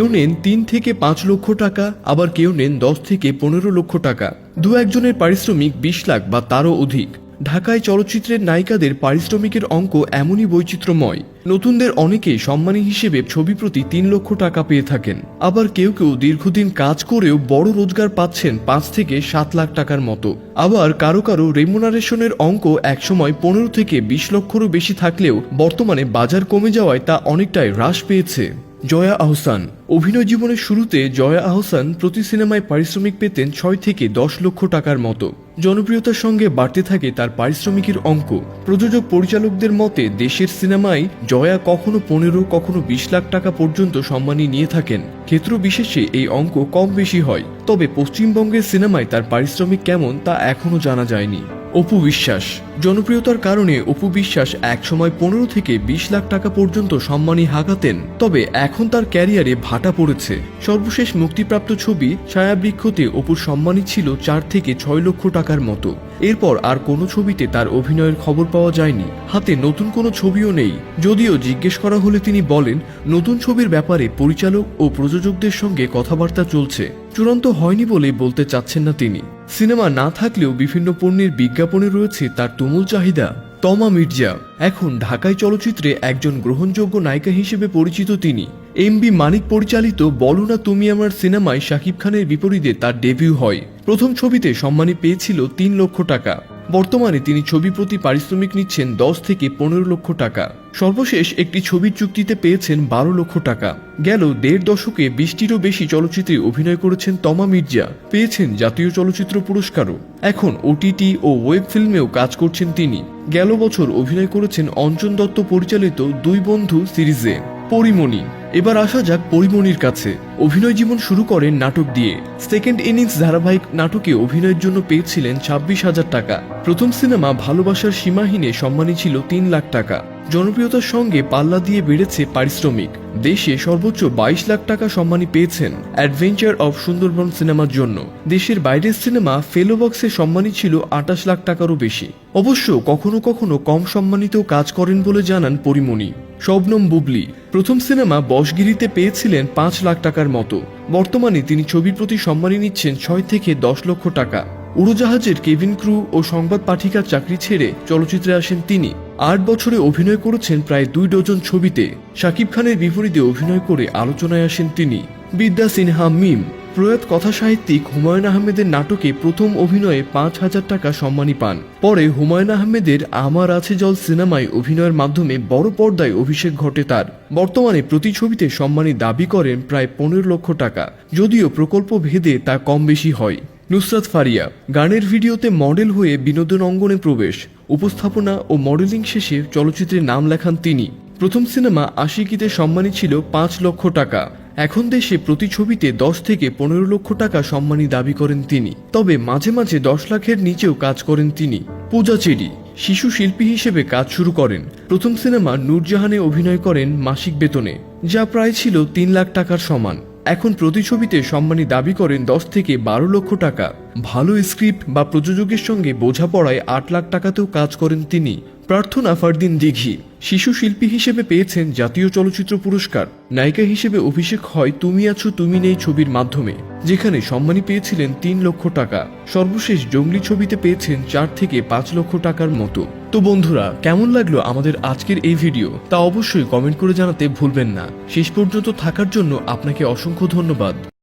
কেউ নেন তিন থেকে পাঁচ লক্ষ টাকা, আবার কেউ নেন দশ থেকে পনেরো লক্ষ টাকা। দু একজনের পারিশ্রমিক বিশ লাখ বা তারও অধিক। ঢাকায় চলচ্চিত্রের নায়িকাদের পারিশ্রমিকের অঙ্ক এমনই বৈচিত্র্যময়। নতুনদের অনেকে সম্মানী হিসেবে ছবি প্রতি তিন লক্ষ টাকা পেয়ে থাকেন। আবার কেউ কেউ দীর্ঘদিন কাজ করেও বড় রোজগার পাচ্ছেন পাঁচ থেকে সাত লাখ টাকার মতো। আবার কারও কারও রেমুনারেশনের অঙ্ক একসময় পনেরো থেকে বিশ লক্ষরও বেশি থাকলেও বর্তমানে বাজার কমে যাওয়ায় তা অনেকটাই হ্রাস পেয়েছে। জয়া আহসান। অভিনয় জীবনের শুরুতে জয়া আহসান প্রতি সিনেমায় পারিশ্রমিক পেতেন ছয় থেকে দশ লক্ষ টাকার মতো। জনপ্রিয়তার সঙ্গে বাড়তে থাকে তার পারিশ্রমিকের অঙ্ক। প্রযোজক পরিচালকদের মতে দেশের সিনেমায় জয়া কখনো পনেরো, কখনো বিশ লাখ টাকা পর্যন্ত সম্মানী নিয়ে থাকেন। ক্ষেত্র বিশেষে এই অঙ্ক কম বেশি হয়। তবে পশ্চিমবঙ্গের সিনেমায় তার পারিশ্রমিক কেমন তা এখনও জানা যায়নি। অপু বিশ্বাস। জনপ্রিয়তার কারণে অপু বিশ্বাস একসময় পনেরো থেকে বিশ লাখ টাকা পর্যন্ত সম্মানী হাঁকাতেন, তবে এখন তার ক্যারিয়ারে ভাটা পড়েছে। সর্বশেষ মুক্তিপ্রাপ্ত ছবি ছায়াবৃক্ষতে অপুর সম্মানী ছিল চার থেকে ছয় লক্ষ টাকার মতো। এরপর আর কোনো ছবিতে তার অভিনয়ের খবর পাওয়া যায়নি। হাতে নতুন কোনো ছবিও নেই। যদিও জিজ্ঞেস করা হলে তিনি বলেন, নতুন ছবির ব্যাপারে পরিচালক ও প্রযোজকদের সঙ্গে কথাবার্তা চলছে। চূড়ান্ত হয়নি বলে বলতে চাচ্ছেন না তিনি। সিনেমা না থাকলেও বিভিন্ন পণ্যের বিজ্ঞাপনে রয়েছে তার তুমুল চাহিদা। তমা মির্জা। এখন ঢাকায় চলচ্চিত্রে একজন গ্রহণযোগ্য নায়িকা হিসেবে পরিচিত তিনি। এম বি মানিক পরিচালিত বলো না তুমি আমার সিনেমায় শাকিব খানের বিপরীতে তার ডেবিউ হয়। প্রথম ছবিতে সম্মানী পেয়েছিল তিন লক্ষ টাকা। বর্তমানে তিনি ছবি প্রতি পারিশ্রমিক নিচ্ছেন দশ থেকে পনেরো লক্ষ টাকা। সর্বশেষ একটি ছবির চুক্তিতে পেয়েছেন বারো লক্ষ টাকা। গেল দেড় দশকে বিশটিরও বেশি চলচ্চিত্রে অভিনয় করেছেন তমা মির্জা। পেয়েছেন জাতীয় চলচ্চিত্র পুরস্কারও। এখন ওটিটি ও ওয়েব ফিল্মেও কাজ করছেন তিনি। গেল বছর অভিনয় করেছেন অঞ্জন দত্ত পরিচালিত দুই বন্ধু সিরিজে। পরিমণি। এবার আসা যাক পরিমণির কাছে। অভিনয় জীবন শুরু করেন নাটক দিয়ে। সেকেন্ড ইনিংস ধারাবাহিক নাটকে অভিনয়ের জন্য পেয়েছিলেন ছাব্বিশ হাজার টাকা। প্রথম সিনেমা ভালোবাসার সীমাহীনে সম্মানী ছিল তিন লাখ টাকা। জনপ্রিয়তার সঙ্গে পাল্লা দিয়ে বেড়েছে পারিশ্রমিক। দেশে সর্বোচ্চ বাইশ লাখ টাকা সম্মানী পেয়েছেন অ্যাডভেঞ্চার অফ সুন্দরবন সিনেমার জন্য। দেশের বাইরের সিনেমা ফেলো বক্সে সম্মানী ছিল আটাশ লাখ টাকারও বেশি। অবশ্য কখনো কখনো কম সম্মানিত কাজ করেন বলে জানান পরিমণি। শবনম বুবলি। প্রথম সিনেমা বসগিরিতে পেয়েছিলেন পাঁচ লাখ টাকার মতো। বর্তমানে তিনি ছবির প্রতি সম্মানী নিচ্ছেন ছয় থেকে দশ লক্ষ টাকা। উড়োজাহাজের কেভিন ক্রু ও সংবাদ পাঠিকার চাকরি ছেড়ে চলচ্চিত্রে আসেন তিনি। আট বছরে অভিনয় করেছেন প্রায় দুই ডজন ছবিতে। শাকিব খানের বিপরীতে অভিনয় করে আলোচনায় আসেন তিনি। বিদ্যা সিনহা মিম। প্রয়াত কথা সাহিত্যিক হুমায়ুন আহমেদের নাটকে প্রথম অভিনয়ে পাঁচ হাজার টাকা সম্মানী পান। পরে হুমায়ুন আহমেদের আমার আছে জল সিনেমায় অভিনয়ের মাধ্যমে বড় পর্দায় অভিষেক ঘটে তার। বর্তমানে প্রতি ছবিতে সম্মানী দাবি করেন প্রায় পনেরো লক্ষ টাকা। যদিও প্রকল্প ভেদে তা কম বেশি হয়। নুসরাত ফারিয়া, গানের ভিডিওতে মডেল হয়ে বিনোদন অঙ্গনে প্রবেশ। উপস্থাপনা ও মডেলিং শেষে চলচ্চিত্রে নাম লেখান তিনি। প্রথম সিনেমা আশিকিতে সম্মানী ছিল পাঁচ লক্ষ টাকা। এখন দেশে প্রতি ছবিতে দশ থেকে পনেরো লক্ষ টাকা সম্মানী দাবি করেন তিনি। তবে মাঝে মাঝে দশ লাখের নিচেও কাজ করেন তিনি। পূজা চেরি, শিশু শিল্পী হিসেবে কাজ শুরু করেন। প্রথম সিনেমা নূরজাহানে অভিনয় করেন মাসিক বেতনে, যা প্রায় ছিল তিন লাখ টাকার সমান। এখন প্রতি ছবিতে সম্মানী দাবি করেন দশ থেকে বারো লক্ষ টাকা। ভালো স্ক্রিপ্ট বা প্রযোজকের সঙ্গে বোঝাপড়ায় আট লাখ টাকাতেও কাজ করেন তিনি। প্রার্থনা ফারদিন দিঘি। শিশু শিল্পী হিসেবে পেয়েছেন জাতীয় চলচ্চিত্র পুরস্কার। নায়িকা হিসেবে অভিষেক হয় তুমি আছো, তুমি নেই ছবির মাধ্যমে, যেখানে সম্মানী পেয়েছিলেন তিন লক্ষ টাকা। সর্বশেষ জঙ্গলি ছবিতে পেয়েছেন চার থেকে পাঁচ লক্ষ টাকার মতো। তো বন্ধুরা, কেমন লাগল আমাদের আজকের এই ভিডিও? তা অবশ্যই কমেন্ট করে জানাতে ভুলবেন না। শেষ পর্যন্ত থাকার জন্য আপনাকে অসংখ্য ধন্যবাদ।